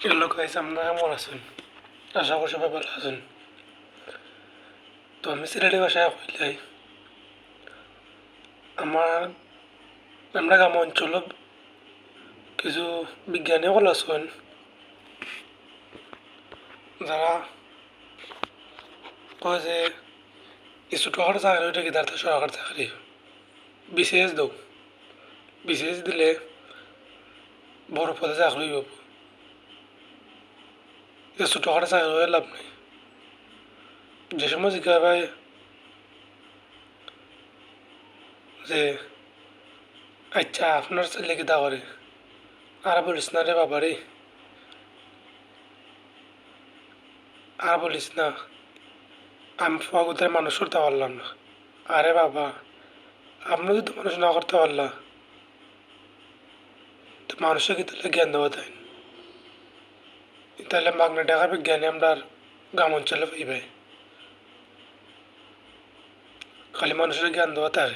এগুলো খাইছে আপনারা কেমন আছেন আশা সবাই ভালো আছেন তো আমি সিলেটি ভাষায় কইলাই আমার আমরা গ্রাম অঞ্চল কিছু বিজ্ঞানী সকল আছেন যারা কয় যে এই ছোটোখাটো চাকরি হইতে কি তার সরকার চাকরি বিসিএস দাও বিসিএস দিলে বড় পদে চাকরি হইব এ ছোটোখাটো চাকরি হয়ে লাভ নেই। যে সময় জিজ্ঞাসা পায় যে আচ্ছা আপনার ছেলে কিতা করে আর বলিস না রে বাবা রে। আর বলিস না, আমি ফগুতের মানুষ করতে পারলাম না। আরে বাবা, আপনি যদি মানুষ না করতে পারলা, তো মানুষের কি তাহলে জ্ঞান দেওয়া তাই তাহলে মাগনা ঢাকার বিজ্ঞানী আমরা গ্রাম অঞ্চলে পাইবে। খালি মানুষের জ্ঞান দেওয়া তাই